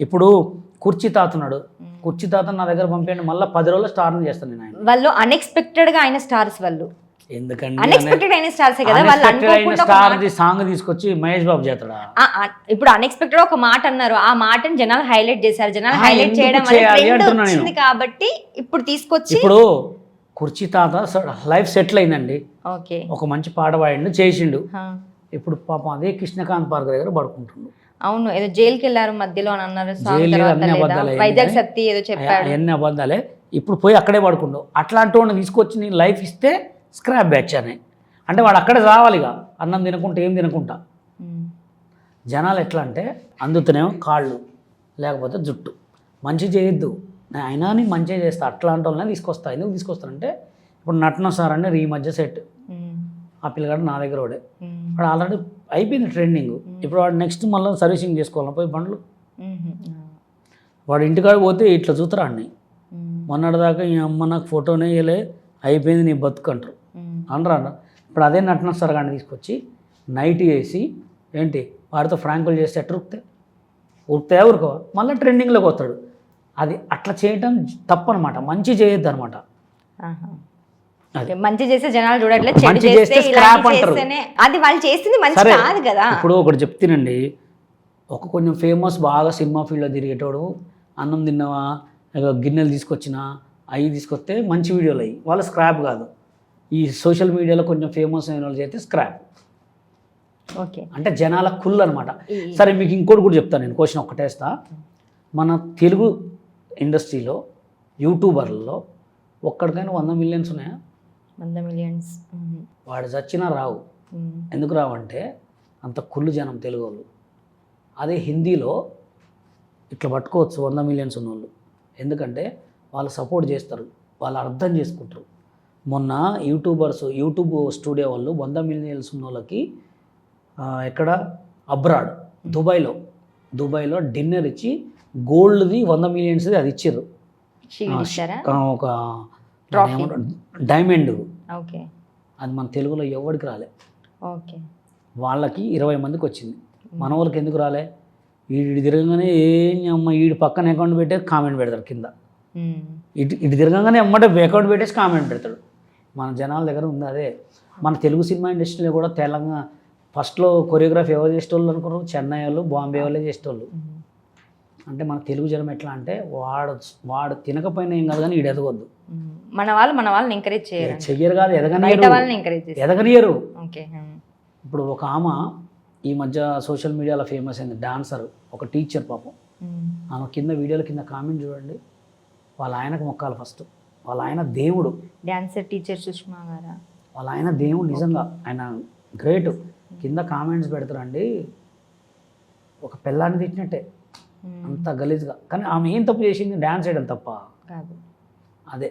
ఇప్పుడు కుర్చీ తాతున్నాడు కుర్చీ తాత నా దగ్గర పంపించండి మళ్ళీ పది రోజులు స్టార్ని చేస్తాను నేను ఆయన. వాళ్ళు అన్ఎక్స్పెక్టెడ్గా అయిన స్టార్స్ వాళ్ళు. అన్ఎక్స్పెక్టెడ్ అయిన స్టార్స్ కదా వాళ్ళు Unexpected అయిన అనుకోకుండా ఒక స్టార్ మాట- ది సాంగ్ తీసుకొచ్చి మహేష్ బాబు చేస్తాడా? ఆ, ఆ, ఇప్పుడు అన్ఎక్స్పెక్టెడ్ ఒక మాట అన్నారు. ఆ మాటని జనాలు హైలైట్ చేశారు. జనాలు ఆ, హైలైట్ ఎందుకు చేయడం వల్ల చేయాలి ట్రెండ్ అంటున్నా నేను. వచ్చింది కాబట్టి ఇప్పుడు తీసుకొచ్చి ఇప్పుడు కుర్చీ తాత లైఫ్ సెటిల్ అయిందండి. ఓకే. ఒక మంచి పాట పాడిండు చేసిండు. ఇప్పుడు పాపం అదే కృష్ణకాంత్ పార్క్ దగ్గర పడుకుంటుండు. అవును ఏదో జైలుకి వెళ్ళారు మధ్యలో అని అన్నారు జైలు అన్ని? అబద్ధాలే వైజాగ్ సత్తి ఏదో చెప్పాడు. అవన్నీ అబద్ధాలే. ఇప్పుడు పోయి అక్కడే పడుకుండు. అట్లాంటి వాడిని తీసుకొచ్చి నేను లైఫ్ ఇస్తే స్క్రాప్ బ్యాచ్ అని. అంటే వాడు అక్కడే రావాలి ఇక అన్నం తినకుంటా ఏం తినకుంటా. జనాలు ఎట్లా అంటే అందుతనేమో కాళ్ళు లేకపోతే జుట్టు. మంచి చేయొద్దు. నేను అయినా నీకు మంచిగా చేస్తా. అట్లాంటి వాళ్ళని తీసుకొస్తా. ఎందుకు తీసుకొస్తానంటే ఇప్పుడు నటన సార్ అంటే ఈ మధ్య సెట్. ఆ పిల్లగాడు నా దగ్గర వాడే. వాడు ఆల్రెడీ అయిపోయింది ట్రెండింగ్ ఇప్పుడు వాడు నెక్స్ట్ మళ్ళీ సర్వీసింగ్ చేసుకోవాలి? పోయి బండ్లు. వాడు ఇంటికాడ పోతే ఇట్లా చూతురా అన్ని ఉమ్. మొన్నటిదాకా ఈ అమ్మ నాకు ఫోటోనే వేయలే అయిపోయింది నీ బతుకు అంటారు. అనరా. ఇప్పుడు అదే నటన సార్ కానీ తీసుకొచ్చి నైట్ వేసి ఏంటి? వాడితో ఫ్రాంకులు చేస్తే ఎట్లా ఉరుకుతాయి? ఉరుకుతాయా ఊరుకో మళ్ళీ ట్రెండింగ్లోకి వస్తాడు. అది అట్లా చేయటం తప్పనమాట. మంచి చేయొద్దు అనమాట మంచి చేస్తే జనాలు చూడట్లేదు మంచి చేస్తే scrap అంటారు. అది వాళ్ళు చేసింది మంచి కాదు కదా. ఇప్పుడు ఒకటి చెప్తానండి. ఒక కొంచెం ఫేమస్ బాగా సినిమా ఫీల్డ్లో తిరిగేటోడు అన్నం తిన్నావా గిన్నెలు తీసుకొచ్చినా అవి తీసుకొస్తే మంచి వీడియోలు అయ్యి. వాళ్ళు స్క్రాప్ కాదు. ఈ సోషల్ మీడియాలో కొంచెం ఫేమస్ అయిన వాళ్ళు చేస్తే స్క్రాప్ ఓకే. అంటే జనాల కుల్ అనమాట సరే మీకు ఇంకోటి కూడా చెప్తాను నేను క్వశ్చన్ ఒక్కటేస్తా మన తెలుగు ఇండస్ట్రీలో యూట్యూబర్లలో ఒక్కడికైనా వంద మిలియన్స్ ఉన్నాయా? వంద మిలియన్స్. వాడు చచ్చినా రావు. ఎందుకు రావంటే అంత కుళ్ళు జనం తెలుగు వాళ్ళు అదే హిందీలో ఇట్లా పట్టుకోవచ్చు వంద మిలియన్స్ ఉన్న వాళ్ళు ఎందుకంటే వాళ్ళు సపోర్ట్ చేస్తారు. వాళ్ళు అర్థం చేసుకుంటారు. మొన్న యూట్యూబర్స్ యూట్యూబ్ స్టూడియో వాళ్ళు వంద మిలియన్స్ ఉన్న వాళ్ళకి ఎక్కడ? అబ్రాడ్ దుబాయ్లో. దుబాయ్లో డిన్నర్ ఇచ్చి గోల్డ్ది వంద మిలియన్స్ది అది ఇచ్చారు. ఒక. డైమండ్. ఓకే. అది మన తెలుగులో ఎవరికి రాలే. ఓకే. వాళ్ళకి ఇరవై మందికి వచ్చింది. మన వాళ్ళకి ఎందుకు రాలే? వీడి తిరగగానే ఏం అమ్మ? వీడి పక్కన అకౌంట్ పెట్టే కామెంట్ పెడతారు కింద. ఇటు ఇటు తిరగగానే అమ్మటే అకౌంట్ పెట్టేసి కామెంట్ పెడతాడు. మన జనాల దగ్గర ఉంది అదే. మన తెలుగు సినిమా ఇండస్ట్రీలో కూడా తెలంగాణ ఫస్ట్లో కొరియోగ్రఫీ ఎవరు చేసేటోళ్ళు అనుకున్నారు? చెన్నై వాళ్ళు బాంబే వాళ్ళే చేసేటోళ్ళు. ఉమ్. అంటే మన తెలుగు జనం ఎట్లా అంటే వాడు వాడు తినకపోయినా ఏం కాదు కానీ వీడు ఎదగొద్దు. మన వాళ్ళు మన వాళ్ళని ఎంకరేజ్ చేయరు చెయ్యరు కాదు ఎదగనియరు. ఓకే. ఇప్పుడు ఒక ఆమె ఈ మధ్య సోషల్ మీడియాలో ఫేమస్ అయింది డాన్సర్. ఒక టీచర్ పాపం. ఆమె కింద వీడియోల కింద కామెంట్ చూడండి. వాళ్ళ ఆయనకు మొక్కాలి ఫస్ట్. వాళ్ళ ఆయన దేవుడు. డాన్సర్ టీచర్ సుష్మా గారా? వాళ్ళ ఆయన దేవుడు నిజంగా. ఆయన గ్రేట్. కింద కామెంట్స్ పెడతారండి. ఒక పిల్లాన్ని తిట్టినట్టే. అంత గలీజ్గా. కానీ ఆమె ఏం తప్పు చేసింది? డ్యాన్స్ చేయడం తప్ప. కాదు. అదే.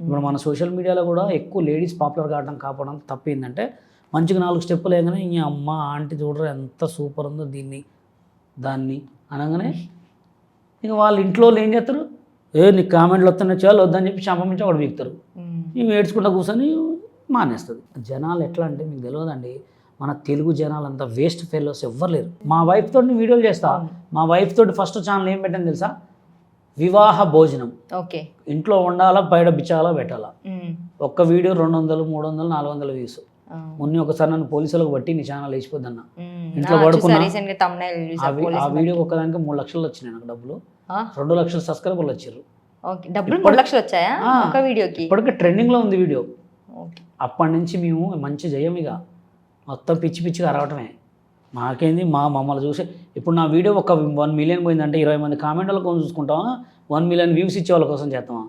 ఇప్పుడు మన సోషల్ మీడియాలో కూడా ఎక్కువ లేడీస్ పాపులర్ కావడం కాపాడడం తప్పు ఏంటంటే మంచిగా నాలుగు స్టెప్పులు వేయగానే ఈ అమ్మ ఆంటీ చూడరు ఎంత సూపర్ ఉందో దీన్ని దాన్ని అనగానే ఇక వాళ్ళ ఇంట్లో వాళ్ళు ఏం చేస్తారు? ఏ నీకు కామెంట్లు వస్తున్నాయి చేయాలి వద్దని చెప్పి చంపమించి ఒకటి వీక్తారు. ఇవి ఏడ్చుకుంటా కూర్చొని మానేస్తుంది. జనాలు ఎట్లా అంటే మీకు తెలియదండి మన తెలుగు జనాలు అంతా వేస్ట్ ఫెలోస్ ఎవ్వరు లేరు. మా వైఫ్ తోటి వీడియోలు చేస్తా. మా వైఫ్ తోటి ఫస్ట్ ఛానల్ ఏం పెట్టాను తెలుసా? వివాహ భోజనం. ఓకే. ఇంట్లో వండాలా బయట బిచ్చాలా పెట్టాలా. ఒక్క వీడియో రెండు వందలు మూడు వందలు నాలుగు వందల వ్యూస్. మొన్న ఒకసారి నన్ను పోలీసులకు బట్టి నీ ఛానల్ వేసిపోద్దన్న. ఇంట్లో పడుకున్నా. ఆ వీడియో ఒక్కదానికి మూడు లక్షలు వచ్చినాయి నాకు డబ్బులు? రెండు లక్షల సబ్స్క్రైబర్లు వచ్చారు ఓకే. డబ్బులు మూడు లక్షలు వచ్చాయా ఆ. ఒక వీడియోకి? ఇప్పటికే ట్రెండింగ్లో ఉంది వీడియో. అప్పటి నుంచి మేము మంచి జయం ఇక. మొత్తం పిచ్చి పిచ్చిగా అరవటమే. మాకేంది? మా మమ్మల్ని చూసి ఇప్పుడు నా వీడియో ఒక వన్ మిలియన్ పోయిందంటే ఇరవై మంది కామెంట్ల కోసం చూసుకుంటామా వన్ మిలియన్ వ్యూస్ ఇచ్చే వాళ్ళ కోసం చేస్తామా